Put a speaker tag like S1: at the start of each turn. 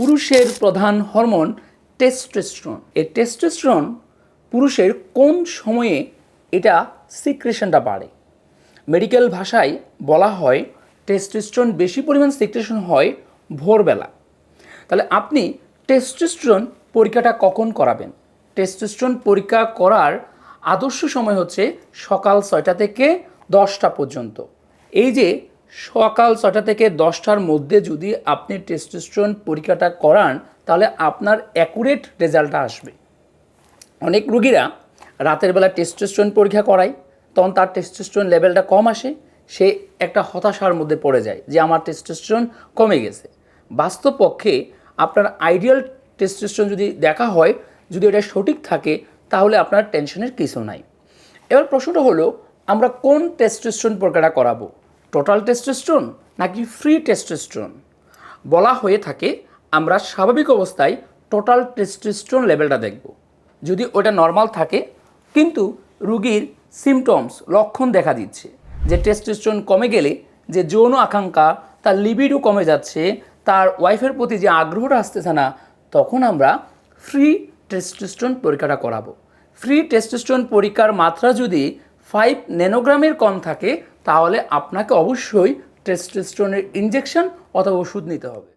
S1: পুরুষের প্রধান hormone testosterone এই টেস্টোস্টেরন পুরুষের কোন সময়ে এটা সিক্রেশনটা বাড়ে? মেডিকেল ভাষায় বলা হয় টেস্টোস্টেরন বেশি পরিমাণ সিক্রেশন হয় ভোরবেলা। তাহলে আপনি টেস্টোস্টেরন পরীক্ষাটা কখন করাবেন? টেস্টোস্টেরন পরীক্ষা করার আদর্শ সময় হচ্ছে সকাল ছয়টা থেকে দশটা পর্যন্ত। এই যে সকাল ছটা থেকে দশটার মধ্যে যদি আপনি টেস্টোস্টেরন পরীক্ষাটা করান, তাহলে আপনার অ্যাকুরেট রেজাল্টটা আসবে। অনেক রুগীরা রাতের বেলা টেস্টোস্টেরন পরীক্ষা করায়, তখন তার টেস্টোস্টেরন লেভেলটা কম আসে, সে একটা হতাশার মধ্যে পড়ে যায় যে আমার টেস্টোস্টেরন কমে গেছে। বাস্তব পক্ষে আপনার আইডিয়াল টেস্টোস্টেরন যদি দেখা হয়, যদি এটা সঠিক থাকে, তাহলে আপনার টেনশনের কিছু নাই। এবার প্রশ্নটা হলো, আমরা কোন টেস্টোস্টেরন পরীক্ষাটা করাবো? টোটাল টেস্টোস্টেরন নাকি ফ্রি টেস্টোস্টেরন? বলা হয়ে থাকে আমরা স্বাভাবিক অবস্থায় টোটাল টেস্টোস্টেরন লেভেলটা দেখব। যদি ওটা নর্মাল থাকে, কিন্তু রুগীর সিমটমস লক্ষণ দেখা দিচ্ছে, যে টেস্টোস্টেরন কমে গেলে, যে যৌন আকাঙ্ক্ষা, তার লিবিডও কমে যাচ্ছে, তার ওয়াইফের প্রতি যে আগ্রহটা আসতেছে না, তখন আমরা ফ্রি টেস্টোস্টেরন পরীক্ষাটা করাবো। ফ্রি টেস্টোস্টেরন পরীক্ষার মাত্রা যদি ফাইভ ন্যানোগ্রামের কম থাকে তাহলে আপনাকে অবশ্যই টেস্টোস্টেরনের ইঞ্জেকশন অথবা ওষুধ নিতে হবে।